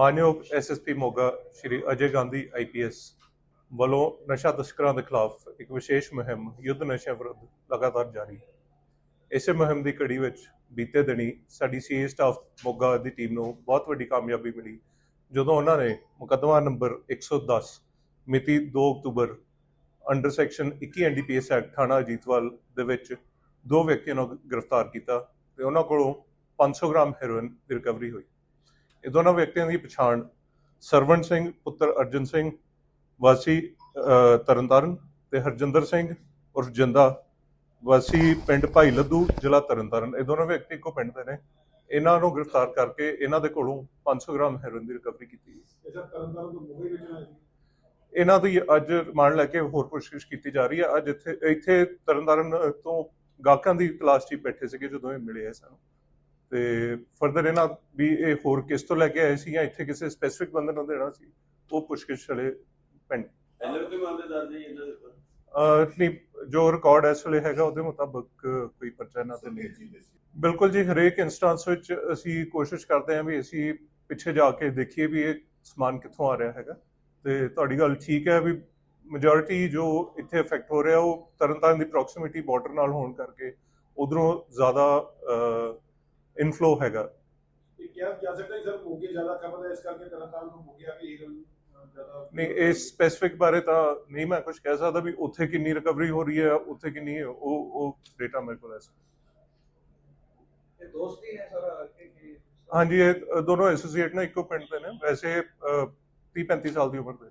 ਮਾਨਯੋਗ SSP Moga Shri Ajay Gandhi IPS ਵੱਲੋਂ ਨਸ਼ਾ ਤਸਕਰਾਂ ਦੇ ਖਿਲਾਫ ਇੱਕ ਵਿਸ਼ੇਸ਼ ਮੁਹਿੰਮ, ਯੁੱਧ ਨਸ਼ਿਆਂ ਵਿਰੁੱਧ ਲਗਾਤਾਰ ਜਾਰੀ। ਹੈ ਇਸੇ ਮੁਹਿੰਮ ਦੀ ਕੜੀ ਵਿੱਚ ਬੀਤੇ ਦਿਨੀ ਸਾਡੀ ਸੀਏ ਸਟਾਫ ਮੋਗਾ ਦੀ ਟੀਮ ਨੂੰ ਬਹੁਤ ਵੱਡੀ ਕਾਮਯਾਬੀ ਮਿਲੀ, ਜਦੋਂ ਉਹਨਾਂ ਨੇ ਮੁਕੱਦਮਾ ਨੰਬਰ 110 ਮਿਤੀ 2 ਅਕਤੂਬਰ ਅੰਡਰ ਸੈਕਸ਼ਨ 21 ਐਨਡੀਪੀਐਸ ਐਕਟ ਥਾਣਾ ਅਜੀਤਵਾਲ ਦੇ ਵਿੱਚ ਦੋ ਵਿਅਕਤੀਆਂ ਨੂੰ ਗ੍ਰਿਫਤਾਰ ਕੀਤਾ ਤੇ ਉਹਨਾਂ ਕੋਲੋਂ 500 ਗ੍ਰਾਮ ਹੈਰੋਇਨ ਦੀ ਰਿਕਵਰੀ ਹੋਈ। ਇਹ ਦੋਨਾਂ ਵਿਅਕਤੀਆਂ ਦੀ ਪਛਾਣ ਸਰਵਣ ਸਿੰਘ ਪੁੱਤਰ ਅਰਜਨ ਸਿੰਘ ਵਾਸੀ ਤਰਨਤਾਰਨ ਤੇ ਹਰਜਿੰਦਰ ਸਿੰਘ ਉਰਫ ਜਿੰਦਾ ਵਾਸੀ ਪਿੰਡ ਭਾਈ ਲੱਦੂ ਜ਼ਿਲ੍ਹਾ ਤਰਨਤਾਰਨ। ਇਹ ਦੋਨੋਂ ਵਿਅਕਤੀ ਇੱਕੋ ਪਿੰਡ ਦੇ ਨੇ। ਇਹਨਾਂ ਨੂੰ ਗ੍ਰਿਫਤਾਰ ਕਰਕੇ ਇਹਨਾਂ ਦੇ ਕੋਲੋਂ 500 ਗ੍ਰਾਮ ਹੈਰੋਇਨ ਦੀ ਰਿਕਵਰੀ ਕੀਤੀ ਹੈ ਇਹਨਾਂ ਦੀ ਅੱਜ ਰਿਮਾਂਡ ਲੈ ਕੇ ਹੋਰ ਪੁੱਛਗਿੱਛ ਕੀਤੀ ਜਾ ਰਹੀ ਹੈ। ਅੱਜ ਇੱਥੇ ਇੱਥੇ ਤਰਨਤਾਰਨ ਤੋਂ ਗਾਹਕਾਂ ਦੀ ਤਲਾਸ਼ 'ਚ ਬੈਠੇ ਸੀਗੇ ਜਦੋਂ ਇਹ ਮਿਲੇ ਆ ਸਾਨੂੰ। ਤੇ ਫਰਦਰ ਇਹਨਾਂ ਵੀ ਇਹ ਹੋਰ ਕਿਸ ਤੋਂ ਲੈ ਕੇ ਆਏ ਸੀ ਜਾਂ ਇੱਥੇ ਕਿਸੇ ਸਪੈਸੀਫਿਕ ਬੰਦੇ ਨੂੰ ਦੇਣਾ ਸੀ ਉਹ ਪੁੱਛਗਿੱਛ ਵਾਲੇ ਪਿੰਡ। ਪਹਿਲੇ ਵੀ ਮਾਮਲੇ ਦਰਜ ਜੀ ਇਹਨਾਂ ਦੇ ਉੱਪਰ? ਨਹੀਂ ਜੋ ਰਿਕਾਰਡ ਇਸ ਵੇਲੇ ਹੈਗਾ ਉਹਦੇ ਮੁਤਾਬਕ ਕੋਈ ਪਰਚਾ ਇਹਨਾਂ ਤੇ ਨਹੀਂ। ਬਿਲਕੁਲ ਜੀ ਹਰੇਕ ਇਨਸਟੈਂਸ ਵਿੱਚ ਅਸੀਂ ਕੋਸ਼ਿਸ਼ ਕਰਦੇ ਹਾਂ ਵੀ ਅਸੀਂ ਪਿੱਛੇ ਜਾ ਕੇ ਦੇਖੀਏ ਵੀ ਇਹ ਸਮਾਨ ਕਿੱਥੋਂ ਆ ਰਿਹਾ ਹੈਗਾ। ਤੇ ਤੁਹਾਡੀ ਗੱਲ ਠੀਕ ਹੈ ਵੀ ਮੈਜੋਰਿਟੀ ਜੋ ਇੱਥੇ ਇਫੈਕਟ ਹੋ ਰਿਹਾ ਉਹ ਤਰਨਤਾਰਨ ਦੀ ਪ੍ਰੋਕਸੀਮਿਟੀ ਬਾਰਡਰ ਨਾਲ ਹੋਣ ਕਰਕੇ ਉਧਰੋਂ ਜ਼ਿਆਦਾ ਇਨਫਲੋ ਹੈਗਾ। ਇਹ ਕਿਹਾ ਜਾ ਸਕਦਾ ਹੈ ਸਰ ਮੋਗੇ ਜ਼ਿਆਦਾ ਖਬਰ ਹੈ ਇਸ ਕਰਕੇ ਤਰਨਤਾਰਨ ਤੋਂ ਮੋਗੇ ਆ ਕੇ ਜ਼ਿਆਦਾ ਨਹੀਂ ਇਸ ਸਪੈਸੀਫਿਕ ਬਾਰੇ ਤਾਂ ਨਹੀਂ ਮੈਂ ਕੁਝ ਕਹਿ ਸਕਦਾ ਵੀ ਉੱਥੇ ਕਿੰਨੀ ਰਿਕਵਰੀ ਹੋ ਰਹੀ ਹੈ ਉੱਥੇ ਕਿੰਨੀ ਹੈ ਉਹ ਉਹ ਡੇਟਾ ਮੇਰੇ ਕੋਲ ਹੈ ਇਹ ਦੋਸਤੀ ਨੇ ਸਰ ਹਾਂਜੀ ਇਹ ਦੋਨੋਂ ਐਸੋਸੀਏਟ ਨੇ ਇੱਕੋ ਪਿੰਡ ਦੇ ਨੇ। ਵੈਸੇ 30 35 ਸਾਲ ਦੀ ਉਮਰ ਦੇ